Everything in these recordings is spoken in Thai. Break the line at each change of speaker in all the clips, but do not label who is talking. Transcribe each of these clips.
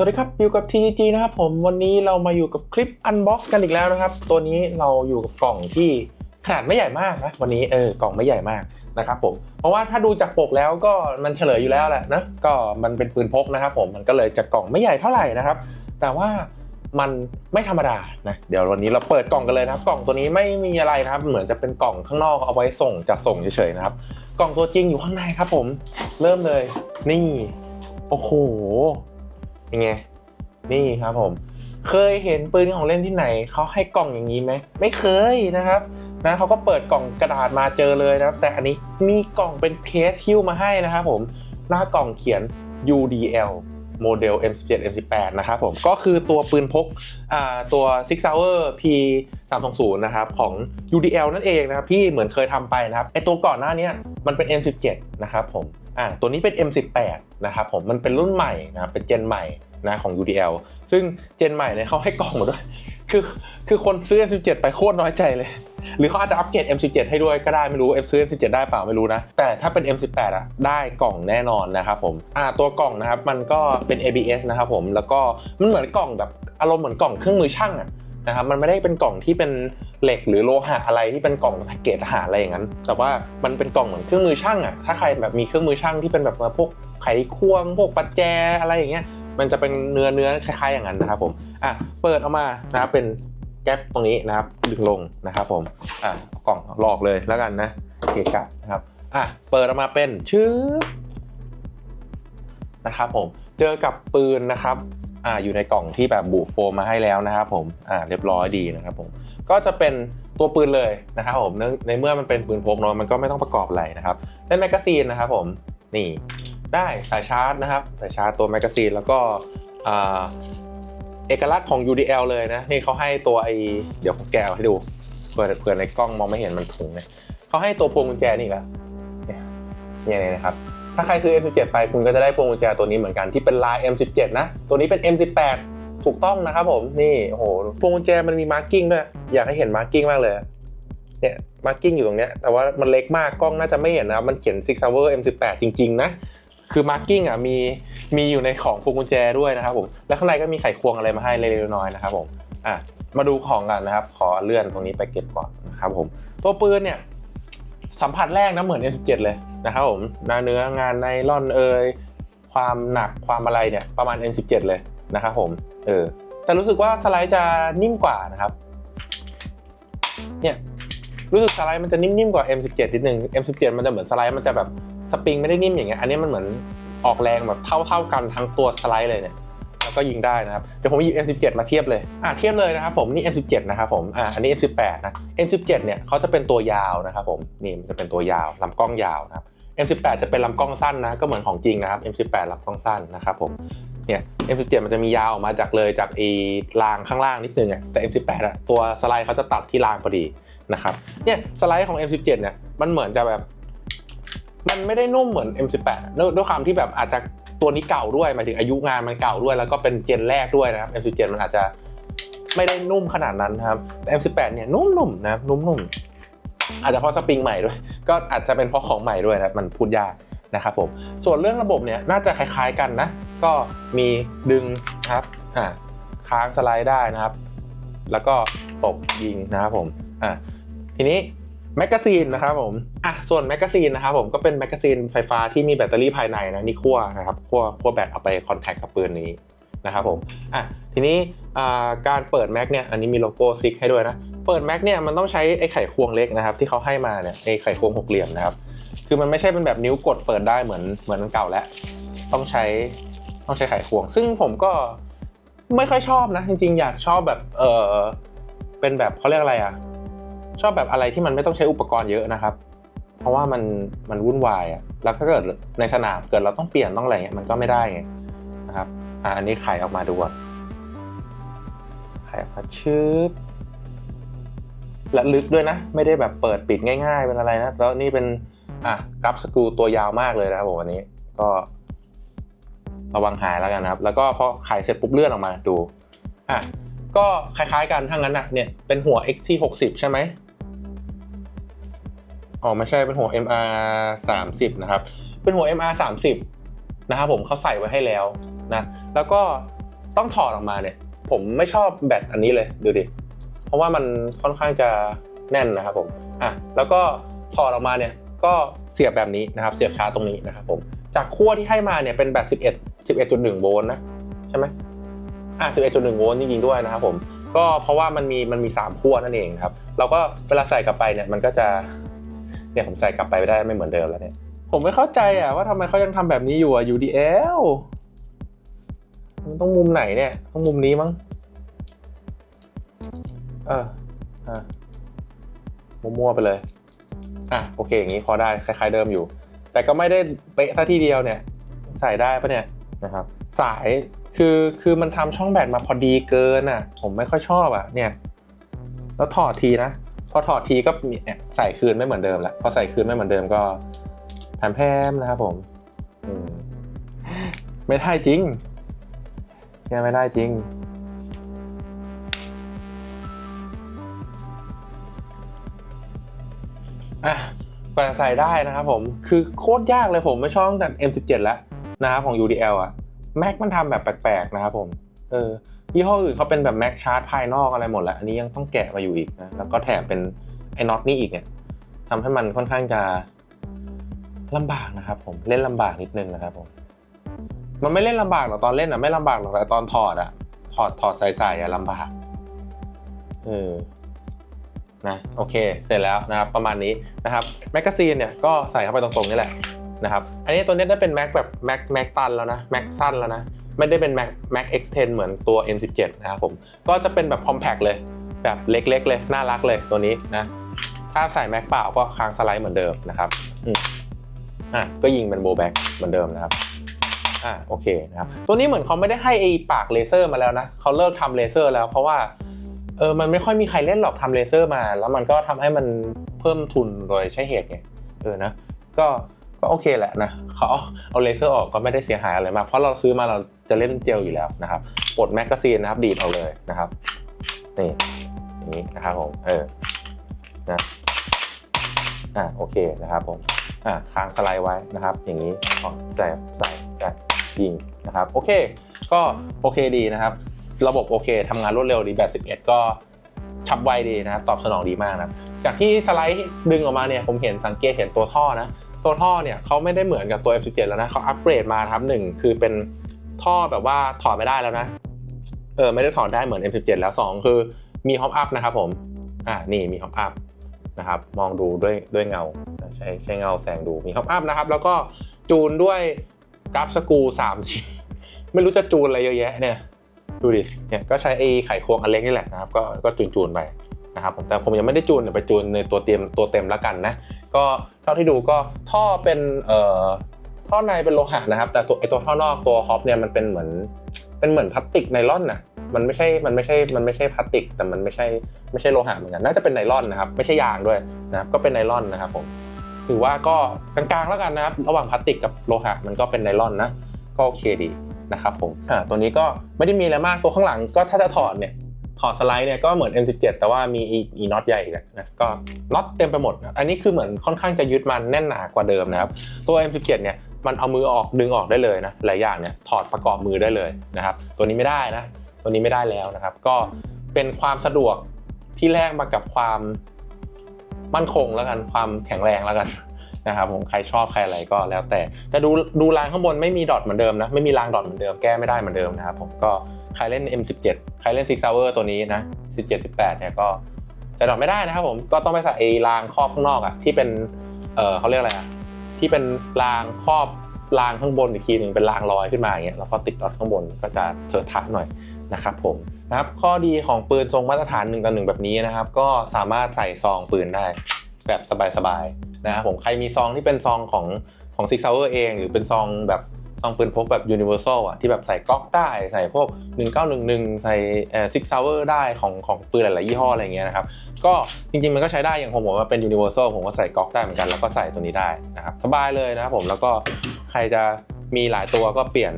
สวัสดีครับอยู่กับ TG นะครับผมวันนี้เรามาอยู่กับคลิป Unbox กันอีกแล้วนะครับ ตัวนี้เราอยู่กับกล่องที่ขนาดไม่ใหญ่มากนะวันนี้เออกล่องไม่ใหญ่มากนะครับผมเพราะว่าถ้าดูจากปกแล้วก็มันเฉลยอยู่แล้วแหละนะก็มันเป็นปืนพกนะครับผมมันก็เลยจะกล่องไม่ใหญ่เท่าไหร่นะครับ แต่ว่ามันไม่ธรรมดานะเดี๋ยววันนี้เราเปิดกล่องกันเลยนะครับ กล่องตัวนี้ไม่มีอะไรนะครับ เหมือนจะเป็นกล่องข้างนอกเอาไว้ส่งจัดส่งเฉยๆนะครับ กล่องตัวจริงอยู่ข้างในครับผมเริ่มเลย นี่โอ้โห ยังไง นี่ครับผม เคยเห็นปืนของเล่นที่ไหน เขาให้กล่องอย่างนี้ไหม ไม่เคยนะครับนะเขาก็เปิดกล่องกระดาษมาเจอเลยนะครับ แต่อันนี้มีกล่องเป็นเคสฮิ้วมาให้นะครับผม หน้ากล่องเขียน UDL โมเดล M17 M18 นะครับผม ก็คือตัวปืนพกอ่าตัว Six Hour P 320นะครับของ UDL นั่นเองนะครับพี่เหมือนเคยทำไปนะครับไอตัวก่อนหน้านี้มันเป็น M17 นะครับผมอ่าตัวนี้เป็น M18 นะครับผมมันเป็นรุ่นใหม่นะครับเป็นเจนใหม่ นะของ UDL ซึ่งเจนใหม่เนี่ยเขาให้กล่องมาด้วย คือคือคนซื้อ M17 ไปโคตรน้อยใจเลย หรือเขาอาจจะอัปเกรด M17 ให้ด้วยก็ได้ไม่รู้ M ซื้อ M17 ได้เปล่าไม่รู้นะ แต่ถ้าเป็น M18 อะได้กล่องแน่นอนนะครับผมอ่าตัวกล่องนะครับมันก็เป็น ABS นะครับผมแล้วก็มันเหมือนกล่องแบบอารมณ์เหมือนกล่องเครื่องมือช่างอะนะครับมันไม่ได้เป็นกล่องที่เป็นเหล็กหรือโลหะอะไรที่เป็นกล่องแพ็กเกจอาหารอะไรอย่างนั้น แต่ว่ามันเป็นกล่องเหมือนเครื่องมือช่างอะถ้าใครแบบมีเครื่องมือช่างที่เป็นแบบพวกไขควง พวกประแจอะไรอย่างเงี้ย มันจะเป็นเนื้อเนื้อคล้ายๆอย่างนั้นนะครับผมอะเปิดออกมานะครับเป็นแก๊ปตรงนี้นะครับดึงลงนะครับผมอะกล่องหลอกเลยแล้วกันนะเกะกะนะครับอะเปิดออกมาเป็นชื่อนะครับผมเจอกับปืนนะครับอ่าอยู่ในกล่องที่แบบบุโฟมมาให้แล้วนะครับผมอ่าเรียบร้อยดีนะครับผมก็จะเป็นตัวปืนเลยนะครับผมเนื่องในเมื่อมันเป็นปืนพกเนาะมันก็ไม่ต้องประกอบอะไรนะครับได้แมกกาซีนนะครับผมนี่ ได้สายชาร์จนะครับสายชาร์จตัวแมกกาซีนแล้วก็เอกลักษณ์ของ UDL เลยนะ นี่เขาให้ตัวไอเดี๋ยวผมแกะให้ดูเผื่อเผื่อในกล้องมองไม่เห็นมันถุงเนี่ยเขาให้ตัวพวงกุญแจนี่แล้วเนี่ยนี่ยนะครับ ถ้าใครซื้อ M17 ไปคุณก็จะได้พวงกุญแจตัวนี้เหมือนกันที่เป็นลาย M17 นะ ตัวนี้เป็น M18 ถูกต้องนะครับผมนี่โอ้โหพวงกุญแจมันมีมาร์กิ้งด้วยอยากให้เห็นมาร์กิ้งมากเลยเนี่ยมาร์กิ้งอยู่ตรงเนี้ยแต่ว่ามันเล็กมากกล้องน่าจะไม่เห็นนะมันเขียน Six Hour M18 จริง ๆ นะ คือมาร์กิ้งอะมีมีอยู่ในของพวงกุญแจด้วยนะครับผมและข้างในก็มีไขควงอะไรมาให้เล็กๆน้อยๆนะครับผมอะมาดูของกันนะครับ ขอเลื่อนตรงนี้ไปเก็บก่อนนะครับผมตัวปืนเนี่ยสัมผัสแรกนะเหมือน M17 เลยนะครับผมนเนื้องานไนล่อนเอยความหนักความอะไรเนี่ยประมาณ M17 เลยนะครับผมเออแต่รู้สึกว่าสไลด์จะนิ่มกว่านะครับเนี่ยรู้สึกสไลด์มันจะนิ่มๆกว่า M17 นิดนึง M17 มันจะเหมือนสไลด์มันจะแบบ สปริงไม่ได้นิ่มอย่างเงี้ยอันนี้มันเหมือนออกแรงแบบเท่าๆกันทั้งตัวสไลด์เลยเนี่ยแล้วก็ยิงได้นะครับ เดี๋ยวผมหยิบ M17 มาเทียบเลยอะเทียบเลยนะครับผมนี่ M17 นะครับผมอะอันนี้ M18 นะ M17 เนี่ยเขาจะเป็นตัวยาวนะครับผมนี่มันจะเป็นตัวยาวลำกล้องยาวนะครับ M18 จะเป็นลำกล้องสั้นนะก็เหมือนของจริงนะครับ M18 ลำกล้องสั้นนะครับผมเนี่ย M17 มันจะมียาวออกมาจากเลยจากไอ้รางข้างล่างนิดนึงอะแต่ M18 อะตัวสไลด์เขาจะตัดที่รางพอดีนะครับเนี่ยสไลด์ของ M17 เนี่ยมันเหมือนจะแบบ มันไม่ได้นุ่มเหมือน M18 ด้วยด้วยความที่แบบอาจจะตัวนี้เก่าด้วยหมายถึงอายุงานมันเก่าด้วย แล้วก็เป็นเจนแรกด้วยนะครับ M17 มันอาจจะไม่ได้นุ่มขนาดนั้นนะครับแต่ M18 เนี่ยนุ่มๆนะนุ่มๆอาจจะเพราะสปริงใหม่ด้วย ก็อาจจะเป็นเพราะของใหม่ด้วยนะมันพูดยากนะครับผมส่วนเรื่องระบบเนี่ยน่าจะคล้ายๆกันนะ ก็มีดึงครับอ่าค้างสไลด์ได้นะครับ แล้วก็ตบยิงนะครับผมอ่าทีนี้ แมกกาซีนนะครับผมอะส่วนแมกกาซีนนะครับผมก็เป็นแมกกาซีนไฟฟ้าที่มีแบตเตอรี่ภายในนะนี่ขั้วนะครับขั้วขั้วแบตเอาไปคอนแทคกับปืนนี้นะครับผมอะทีนี้อ่าการเปิดแม็กเนี่ยอันนี้มีโลโก้ซิกให้ด้วยนะ เปิดแม็กเนี่ยมันต้องใช้ไอ้ไขควงเล็กนะครับที่เขาให้มาเนี่ยไอ้ไขควงหกเหลี่ยมนะครับคือมันไม่ใช่เป็นแบบนิ้วกดเปิดได้เหมือนเหมือนมันเก่าแล้ว ต้องใช้ต้องใช้ไขควง ซึ่งผมก็ไม่ค่อยชอบนะ จริงๆ อยากชอบแบบเออเป็นแบบเขาเรียกอะไรอะ ชอบแบบอะไรที่มันไม่ต้องใช้อุปกรณ์เยอะนะครับ เพราะว่ามันมันวุ่นวายอะแล้วถ้าเกิดในสนามเกิดเราต้องเปลี่ยนต้องอะไรเงี้ยมันก็ไม่ได้ไงนะครับอะอันนี้ไขออกมาดูก่อนไขออกมาชึบและลึกด้วยนะ ไม่ได้แบบเปิดปิดง่าย ๆ เป็นอะไรนะแล้วนี่เป็นอะกรับสกรูตัวยาวมากเลยนะครับผมอันนี้ก็ระวังหายแล้วกันนะครับ แล้วก็พอไขเสร็จปุ๊บเลื่อนออกมาดู อะ ก็คล้ายๆกันทั้งนั้นนะเนี่ย เป็นหัว XT60 ใช่ไหม อ๋อไม่ใช่เป็นหัว MR 30นะครับ เป็นหัว MR 30นะครับผมเขาใส่ไว้ให้แล้วนะแล้วก็ต้องถอดออกมาเนี่ย ผมไม่ชอบแบตอันนี้เลยดูดิเพราะว่ามันค่อนข้างจะแน่นนะครับผมอะแล้วก็ถอดออกมาเนี่ยก็เสียบแบบนี้นะครับ เสียบชาร์จตรงนี้นะครับผมจากขั้วที่ให้มาเนี่ยเป็นแบบ11 11.1โวลต์นะใช่ไหมอะ11.1โวลต์จริงๆด้วยนะครับผมก็เพราะว่ามันมีมันมี3ขั้วนั่นเองครับ เราก็เวลาใส่กลับไปเนี่ยมันก็จะ เนี่ยผมใส่กลับไปไม่ได้ไม่เหมือนเดิมแล้วเนี่ย ผมไม่เข้าใจอะว่าทำไมเขายังทำแบบนี้อยู่อะ UDL มันต้องมุมไหนเนี่ย ต้องมุมนี้มั้ง เอออะมั่วๆไปเลย อะโอเค อย่างนี้พอได้คล้ายๆเดิมอยู่ แต่ก็ไม่ได้เป๊ะซะทีเดียวเนี่ย ใส่ได้ปะเนี่ยนะครับ สายคือคือมันทำช่องแบตมาพอดีเกินอะ ผมไม่ค่อยชอบอะ เนี่ย แล้วถอดทีนะ พอถอดทีก็เนี่ยใส่คืนไม่เหมือนเดิมละพอใส่คืนไม่เหมือนเดิมก็แพมๆนะครับผมไม่ได้จริงเนี่ยไม่ได้จริง อะกว่าใส่ได้นะครับผม คือโคตรยากเลยผมไม่ชอบตั้งแต่ M17 แล้วนะครับของ UDL อะ Mac มันทำแบบแปลกๆนะครับผม เออ ยี่ห้ออื่นเขาเป็นแบบ Mac ชาร์จภายนอกอะไรหมดแล้ว อันนี้ยังต้องแกะมาอยู่อีกนะแล้วก็แถมเป็นไอ้น็อตนี่อีกเนี่ยทำให้มันค่อนข้างจะลำบากนะครับผมเล่นลำบากนิดนึงนะครับผมมันไม่เล่นลำบากหรอกตอนเล่นอะไม่ลำบากหรอกแต่ตอนถอดอะถอดถอดใส่ใส่อะลำบากเออนะโอเคเสร็จแล้วนะครับประมาณนี้นะครับแมกกาซีนเนี่ยก็ใส่เข้าไปตรงๆนี่แหละนะครับอันนี้ตัวนี้ได้เป็นแม็กแบบแม็กแม็กตันแล้วนะแม็กสั้นแล้วนะ ไม่ได้เป็นแม็กแม็ก X10 เหมือนตัว M17 นะครับผมก็จะเป็นแบบคอมแพ t เลย แบบเล็กๆเลย น่ารักเลยตัวนี้นะ ถ้าใส่แม็กเปล่าก็ค้างสไลด์เหมือนเดิมนะครับอืมอะก็ยิงเป็นโบแบ็กเหมือนเดิมนะครับอะโอเคนะครับตัวนี้เหมือนเขาไม่ได้ให้ไอ้ปากเลเซอร์มาแล้วนะเขาเลิกทำเลเซอร์แล้วเพราะว่าเออมันไม่ค่อยมีใครเล่นหรอกทำเลเซอร์มา แล้วมันก็ทำให้มันเพิ่มทุนโดยใช่เหตุไงเออนะก็ ก็โอเคแหละนะเขาเอาเลเซอร์ออกก็ไม่ได้เสียหายอะไรมาก เพราะเราซื้อมาเราจะเล่นเจลอยู่แล้วนะครับปลดแมกกาซีนนะครับ ดีดเอาเลยนะครับนี่อย่างนี้นะครับผมเออนะอะโอเคนะครับผมอะค้างสไลด์ไว้นะครับ อย่างนี้ขอใส่ใส่ใส่ยิงนะครับโอเค ก็โอเคดีนะครับ ระบบโอเคทำงานรวดเร็วดีแบบ 11 ก็ฉับไวดีนะครับ ตอบสนองดีมากนะจากที่สไลด์ดึงออกมาเนี่ยผมเห็นสังเกตเห็นตัวท่อนะ ตัวท่อเนี่ยเขาไม่ได้เหมือนกับตัว F17 แล้วนะเขาอัปเกรดมาครับหนึ่งคือเป็นท่อแบบว่าถอดไม่ได้แล้วนะเออไม่ได้ถอดได้เหมือน M17 แล้ว 2 คือมีฮอปอัพนะครับผมอ่านี่มีฮอปอัพนะครับมองดูด้วยด้วยเงาใช้ใช้เงาแสงดูมีฮอปอัพนะครับ แล้วก็จูนด้วยกราฟสกรู3ชิ้นไม่รู้จะจูนอะไรเยอะแยะเนี่ยดูดิเนี่ยก็ใช้ไอ้ไขควงอันเล็กนี่แหละนะครับ ก็ก็จูนจูนไปนะครับผมแต่ผมยังไม่ได้จูนเดี๋ยวไปจูนในตัวเต็มตัวเต็มแล้วกันนะ ก็เท่าที่ดูก็ท่อเป็นเอ่อท่อในเป็นโลหะนะครับ แต่ตัวไอตัวท่อนอกตัวฮอปเนี่ยมันเป็นเหมือนเป็นเหมือนพลาสติกไนล่อนน่ะมันไม่ใช่ มันไม่ใช่ มันไม่ใช่พลาสติก แต่มันไม่ใช่ ไม่ใช่โลหะเหมือนกัน น่าจะเป็นไนล่อนนะครับ ไม่ใช่ยางด้วยนะครับ ก็เป็นไนล่อนนะครับผม ถือว่าก็กลางๆแล้วกันนะครับ ระหว่างพลาสติกกับโลหะมันก็เป็นไนล่อนนะ ก็โอเคดีนะครับผม อ่า ตัวนี้ก็ไม่ได้มีอะไรมาก ตัวข้างหลังก็ถ้าจะถอดเนี่ย ถอดสไลด์เนี่ยก็เหมือน M17 แต่ว่ามีอีน็อตใหญ่อีกนะก็น็อตเต็มไปหมด อันนี้คือเหมือนค่อนข้างจะยึดมันแน่นหนากว่าเดิมนะครับ ตัว M17 เนี่ยมันเอามือออกดึงออกได้เลยนะหลายอย่างเนี่ยถอดประกอบมือได้เลยนะครับ ตัวนี้ไม่ได้นะ ตัวนี้ไม่ได้แล้วนะครับ ก็เป็นความสะดวกที่แลกมากับความมั่นคงแล้วกันความแข็งแรงแล้วกันนะครับผมใครชอบใครอะไรก็แล้วแต่แต่ดูดูรางข้างบนไม่มีดอทเหมือนเดิมนะไม่มีรางดอทเหมือนเดิมแก้ไม่ได้เหมือนเดิมนะครับผมก็ ใครเล่น M17 ใครเล่น Six Hour ตัวนี้นะ 17 18 เนี่ยก็ใส่ดอทไม่ได้นะครับผมก็ต้องไปใส่ไอ้รางครอบข้างนอกอะที่เป็นเออเขาเรียกอะไรอะที่เป็นรางครอบรางข้างบนอีกทีหนึ่งเป็นรางลอยขึ้นมาอย่างเงี้ยแล้วก็ติดดอทข้างบนก็จะเถอะทะหน่อยนะครับผมนะครับข้อดีของปืนทรงมาตรฐาน1ต่อ1แบบนี้นะครับ ก็สามารถใส่ซองปืนได้แบบสบายๆนะครับผมใครมีซองที่เป็นซองของของ Six Hour เอง หรือเป็นซองแบบ ซองปืนพกแบบ Universal อะที่แบบใส่ก๊อกได้ใส่พวก 1911 ใส่เอ่อ Six Hour ได้ของของปืนหลาย ๆ ยี่ห้ออะไรเงี้ยนะครับ ก็จริง ๆ มันก็ใช้ได้อย่างผมผมว่าเป็น Universal ผมก็ใส่ก๊อกได้เหมือนกันแล้วก็ใส่ตัวนี้ได้นะครับสบายเลยนะครับผมแล้วก็ใครจะมีหลายตัวก็เปลี่ยน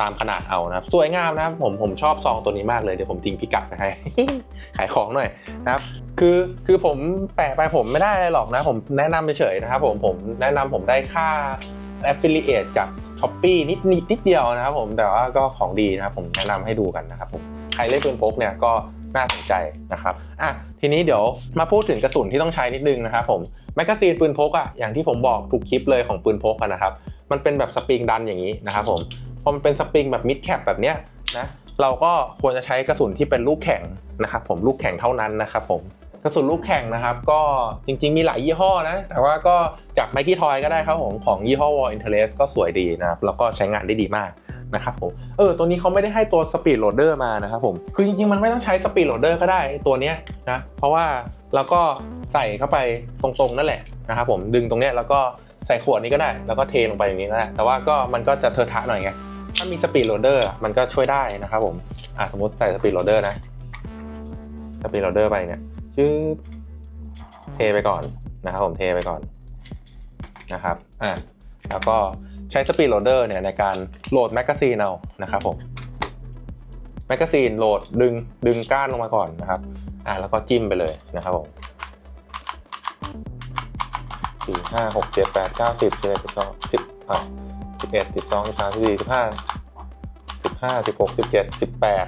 ตามขนาดเอานะครับสวยงามนะครับผมผมชอบซองตัวนี้มากเลยเดี๋ยวผมทิ้งพิกัดให้ขายของหน่อยนะครับ คือคือผมแปะไปผมไม่ได้อะไรหรอกนะ ผมแนะนำเฉยๆนะครับผมผมแนะนำผมได้ค่า affiliate จาก ช้อปปี้นิดนิดนิดเดียวนะครับผมแต่ว่าก็ของดีนะครับผมแนะนำให้ดูกันนะครับผมใครเล่นปืนพกเนี่ยก็น่าสนใจนะครับอะทีนี้เดี๋ยวมาพูดถึงกระสุนที่ต้องใช้นิดนึงนะครับผมแมกกาซีนปืนพกอะอย่างที่ผมบอกทุกคลิปเลยของปืนพกนะครับมันเป็นแบบสปริงดันอย่างนี้นะครับผมพอมันเป็นสปริงแบบมิดแคปแบบเนี้ยนะเราก็ควรจะใช้กระสุนที่เป็นลูกแข็งนะครับผมลูกแข็งเท่านั้นนะครับผม กระสุนลูกแข็งนะครับ ก็จริงๆมีหลายยี่ห้อนะ แต่ว่าก็จากไมกี้ทอยก็ได้ครับผมของยี่ห้อ War Interest ก็สวยดีนะครับ แล้วก็ใช้งานได้ดีมากนะครับผมเออตัวนี้เขาไม่ได้ให้ตัวสปีดโหลดเดอร์มานะครับผมคือจริงๆ มันไม่ต้องใช้สปีดโหลดเดอร์ก็ได้ตัวเนี้ยนะเพราะว่าเราก็ใส่เข้าไปตรงๆนั่นแหละนะครับผมดึงตรงเนี้ยแล้วก็ใส่ขวดนี้ก็ได้ แล้วก็เทลงไปอย่างนี้ก็ได้แต่ว่าก็มันก็จะเทอะทะหน่อยไงถ้ามีสปีดโหลดเดอร์มันก็ช่วยได้นะครับผมอะสมมติใส่สปีดโหลดเดอร์นะสปีดโหลดเดอร์ไปเนี่ย ชื่อเทไปก่อนนะครับผมเทไปก่อนนะครับอะแล้วก็ใช้สปีดโหลดเดอร์เนี่ยในการโหลดแมกกาซีนเอานะครับผมแมกกาซีนโหลดดึงดึงก้านลงมาก่อนนะครับอะแล้วก็จิ้มไปเลยนะครับผมสี่ห้าหกเจ็ดแปดเก้าสิบสิบเอ็ดสิบสองสิบอะสิบเอ็ดสิบสองสิบสามสิบสี่สิบห้าสิบห้าสิบหกสิบเจ็ดสิบแปด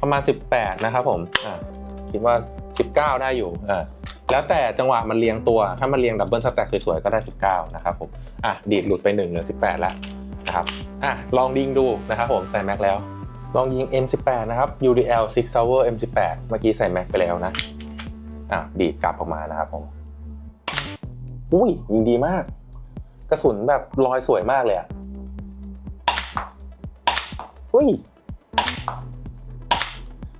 ประมาณสิบแปดนะครับผมอะคิดว่า สิบเก้าได้อยู่อะแล้วแต่จังหวะมันเรียงตัว ถ้ามันเรียงดับเบิลสแต็กสวยๆ ก็ได้สิบเก้านะครับผมอะดีดหลุดไปหนึ่งเหลือสิบแปดแล้วนะครับอะลองยิงดูนะครับผมใส่แม็กแล้ว ลองยิง M18 นะครับ UDL Six Hour M18 เมื่อกี้ใส่แม็กไปแล้วนะอะดีดกลับออกมานะครับผมอุ้ยยิงดีมาก กระสุนแบบลอยสวยมากเลยอะอุ้ย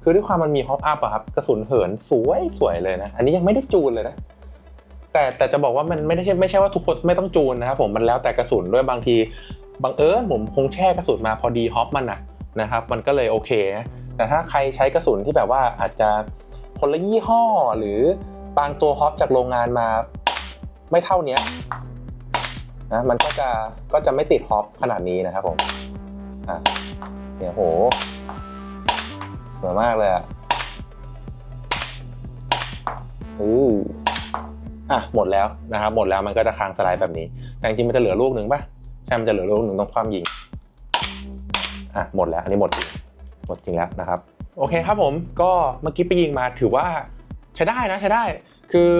คือด้วยความมันมีฮอปอัพอะครับกระสุนเหินสวยสวยเลยนะ อันนี้ยังไม่ได้จูนเลยนะ แต่แต่จะบอกว่ามันไม่ได้ใช่ไม่ใช่ว่าทุกคนไม่ต้องจูนนะครับผมมันแล้วแต่กระสุนด้วยบางทีบังเอิญผมคงแช่กระสุนมาพอดีฮอปมันอะนะครับมันก็เลยโอเคนะแต่ถ้าใครใช้กระสุนที่แบบว่าอาจจะคนละยี่ห้อหรือบางตัวฮอปจากโรงงานมาไม่เท่าเนี้ยนะมันก็จะก็จะไม่ติดฮอปขนาดนี้นะครับผมอะเนี่ยโห สวยมากเลยอะอืออะหมดแล้วนะครับหมดแล้วมันก็จะค้างสไลด์แบบนี้ แต่จริงๆมันจะเหลือลูกหนึ่งป่ะใช่มันจะเหลือลูกหนึ่งต้องความยิงอะหมดแล้วอันนี้หมดจริงหมดจริงแล้วนะครับ โอเคครับผมก็เมื่อกี้ไปยิงมาถือว่าใช้ได้นะใช้ได้ คือ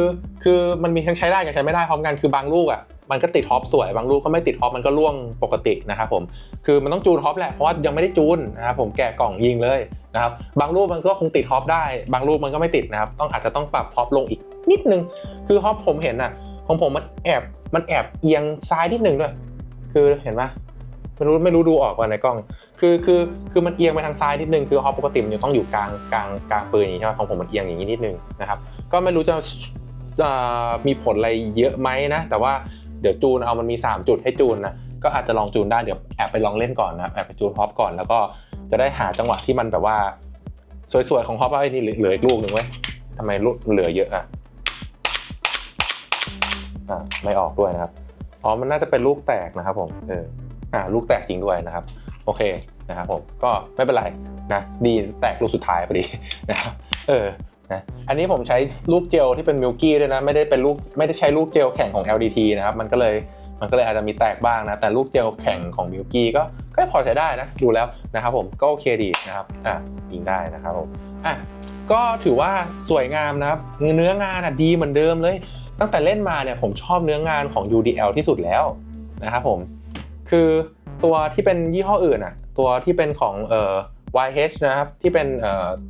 คือมันมีทั้งใช้ได้กับใช้ไม่ได้พร้อมกันคือบางลูกอะ มันก็ติดท็อปสวย บางลูกก็ไม่ติดท็อปมันก็ล่วงปกตินะครับผมคือมันต้องจูนท็อปแหละเพราะว่ายังไม่ได้จูนนะครับผมแกะกล่องยิงเลยนะครับบางลูกมันก็คงติดท็อปได้ บางลูกมันก็ไม่ติดนะครับต้องอาจจะต้องปรับท็อปลงอีกนิดนึง คือท็อปผมเห็นอะของผมมันแอบมันแอบเอียงซ้ายนิดนึงด้วย คือเห็นปะไม่รู้ไม่รู้ดูออกว่าในกล้อง คือคือคือมันเอียงไปทางซ้ายนิดนึงคือฮอปปกติมันจะต้องอยู่กลางกลางกลางปืนอย่างนี้ใช่ไหมของผมมันเอียงอย่างนี้นิดนึงนะครับก็ไม่รู้จะมีผลอะไรเยอะไหมนะ แต่ว่า เดี๋ยวจูนเอามันมี 3 จุดให้จูนนะก็อาจจะลองจูนได้เดี๋ยวแอบไปลองเล่นก่อนนะแอบไปจูนฮอปก่อนแล้วก็จะได้หาจังหวะที่มันแบบว่า สวยๆของฮอปว่าไอ้นี่เหลืออีกลูกหนึ่งเว้ทำไมลูกเหลือเยอะอะอ่าไม่ออกด้วยนะครับอ๋อมันน่าจะเป็นลูกแตกนะครับ ผมเอออ่าลูกแตกจริงด้วยนะครับ โอเคนะครับผมก็ไม่เป็นไรนะดีแตกลูกสุดท้ายพอดีนะครับเออ นะอันนี้ผมใช้ลูกเจลที่เป็นมิลกี้ด้วยนะไม่ได้เป็นลูกไม่ได้ใช้ลูกเจลแข็งของ LDT นะครับมันก็เลยมันก็เลยอาจจะมีแตกบ้างนะแต่ลูกเจลแข็งของมิลกี้ก็ก็พอใช้ได้นะดูแล้วนะครับผมก็โอเคดีนะครับอะยิงได้นะครับผมอะก็ถือว่าสวยงามนะครับเนื้องานอะดีเหมือนเดิมเลย ตั้งแต่เล่นมาเนี่ยผมชอบเนื้องานของ UDL ที่สุดแล้วนะครับผมคือตัวที่เป็นยี่ห้ออื่นอะตัวที่เป็นของเอ่อ YH นะครับ ที่เป็น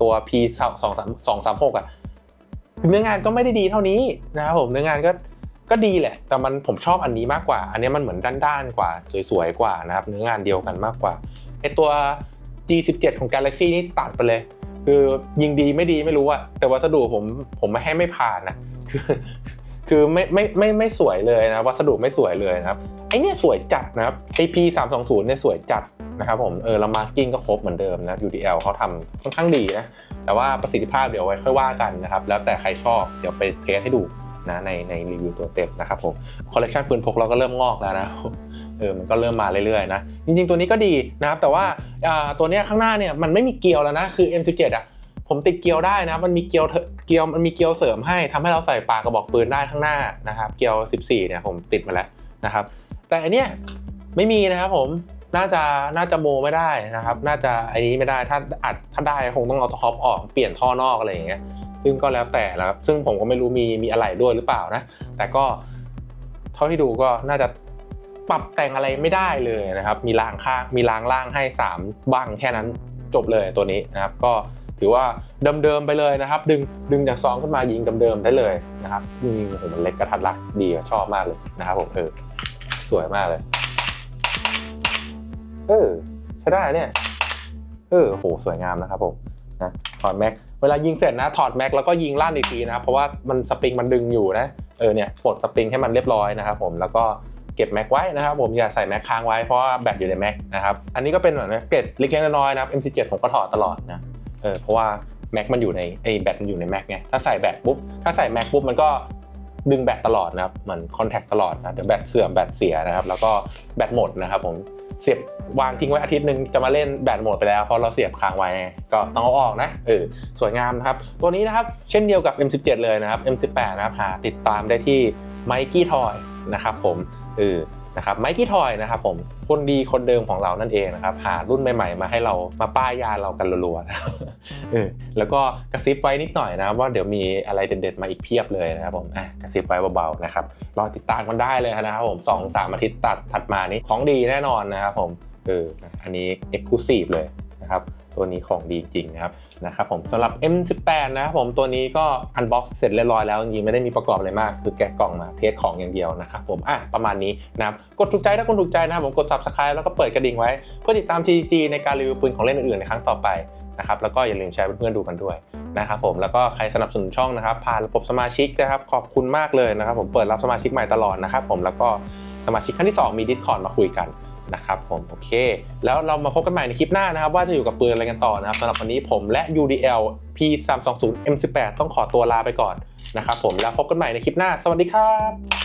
ตัว P 2 3 2 3 6อะเนื้องานก็ไม่ได้ดีเท่านี้นะครับผมเนื้องานก็ก็ดีแหละ แต่มันผมชอบอันนี้มากกว่า อันนี้มันเหมือนด้านๆกว่า สวยๆกว่านะครับ เนื้องานเดียวกันมากกว่าไอตัว G17 ของ Galaxy นี่ตัดไปเลย คือยิงดีไม่ดีไม่รู้อะแต่วัสดุผมผมไม่ให้ไม่ผ่านนะคือคือไม่ไม่ไม่ไม่สวยเลยนะวัสดุไม่สวยเลยนะครับไอเนี่ยสวยจัดนะครับ AP 3 2 0เนี่ยสวยจัด นะครับผมเออแล้วมาร์กิ้งก็ครบเหมือนเดิมนะ UDL เขาทำค่อนข้างดีนะ แต่ว่าประสิทธิภาพเดี๋ยวไว้ค่อยว่ากันนะครับ แล้วแต่ใครชอบเดี๋ยวไปเทสให้ดูนะในในรีวิวตัวเต็มนะครับผมคอลเลคชันปืนพกเราก็เริ่มงอกแล้วนะเออมันก็เริ่มมาเรื่อยๆนะจริงๆตัวนี้ก็ดีนะครับ แต่ว่าอ่าตัวนี้ข้างหน้าเนี่ยมันไม่มีเกลียวแล้วนะคือ M17 อะผมติดเกลียวได้นะมันมีเกลียวเกลียวมันมีเกลียวเสริมให้ทำให้เราใส่ปากกระบอกปืนได้ข้างหน้านะครับ เกลียว 14 เนี่ยผมติดมาแล้วนะครับ แต่อันเนี้ยไม่มีนะครับผม น่าจะน่าจะโมไม่ได้นะครับ น่าจะไอ้นี้ไม่ได้ถ้าอัดถ้าได้คงต้องเอาท็อปออกเปลี่ยนท่อนอกอะไรอย่างเงี้ยซึ่งก็แล้วแต่แล้วครับซึ่งผมก็ไม่รู้มีมีอะไรด้วยหรือเปล่านะ แต่ก็เท่าที่ดูก็น่าจะปรับแต่งอะไรไม่ได้เลยนะครับ มีรางข้างมีรางล่างให้ 3 บ้างแค่นั้นจบเลยตัวนี้นะครับ ก็ถือว่าเดิมๆไปเลยนะครับ ดึงดึงจากซองขึ้นมายิงเดิมๆได้เลยนะครับยิงโอ้โหมันเล็กกระทัดรัดดีชอบมากเลยนะครับผมเออสวยมากเลย เออใช้ได้เนี่ย เออโหสวยงามนะครับผมนะถอดแม็กเวลายิงเสร็จนะถอดแม็กแล้วก็ยิงลั่นอีกทีนะครับเพราะว่ามันสปริงมันดึงอยู่นะเออเนี่ยปลดสปริงให้มันเรียบร้อยนะครับผมแล้วก็เก็บแม็กไว้นะครับผมอย่าใส่แม็กค้างไว้เพราะแบตอยู่ในแม็กนะครับอันนี้ก็เป็นเหมือนเกร็ดเล็กๆน้อยๆนะครับ M17 ผมก็ถอดตลอดนะเออเพราะว่าแม็กมันอยู่ในไอ้แบตมันอยู่ในแม็กไงถ้าใส่แบตปุ๊บถ้าใส่แม็กปุ๊บมันก็ดึงแบตตลอดนะครับเหมือนคอนแทคตลอดนะเดี๋ยวแบตเสื่อมแบตเสียนะครับแล้วก็แบตหมดนะครับผม เสียบวางทิ้งไว้อาทิตย์หนึ่งจะมาเล่นแบตหมดไปแล้วเพราะเราเสียบค้างไว้ก็ต้องเอาออกนะเออสวยงามนะครับ ตัวนี้นะครับเช่นเดียวกับ M17 เลยนะครับ M18 นะครับหาติดตามได้ที่ m i k e y Toy นะครับผม เออนะครับ m i k e y Toy นะครับผมคนดีคนเดิมของเรานั่นเองนะครับหารุ่นใหม่ ๆ มาให้เรามาป้ายยาเรากันรัวๆนะเออแล้วก็กระซิบไว้นิดหน่อยนะว่าเดี๋ยวมีอะไรเด็ดๆมาอีกเพียบเลยนะครับผมอะกระซิบไว้เบาๆนะครับรอติดตามกันได้เลยนะครับผมสองสามอาทิตย์ตัดถัดมานี้ของดีแน่นอนนะครับผมเอออันนี้ Exclusive เลยนะครับ ตัวนี้ของดีจริงนะครับนะครับผมสำหรับ M18 นะครับผมตัวนี้ก็อันบ็อกซ์เสร็จเรียบร้อยแล้วจริงไม่ได้มีประกอบอะไรมาก คือแกะกล่องมาเทสของอย่างเดียวนะครับผมอะประมาณนี้นะครับกดถูกใจถ้าคุณถูกใจนะครับผมกด Subscribe แล้วก็เปิดกระดิ่งไว้ เพื่อติดตาม TG ในการรีวิวปืนของเล่นอื่นๆในครั้งต่อไปนะครับแล้วก็อย่าลืมแชร์เพื่อนๆดูกันด้วยนะครับผมแล้วก็ใครสนับสนุนช่องนะครับผ่านระบบสมาชิกนะครับขอบคุณมากเลยนะครับผมเปิดรับสมาชิกใหม่ตลอดนะครับผมแล้วก็สมาชิกขั้นที่ 2 มี Discord มาคุยกัน นะครับผมโอเค แล้วเรามาพบกันใหม่ในคลิปหน้านะครับ ว่าจะอยู่กับปืนอะไรกันต่อนะครับสำหรับวันนี้ผมและ UDL P320 M18 ต้องขอตัวลาไปก่อนนะครับผมแล้วพบกันใหม่ในคลิปหน้า สวัสดีครับ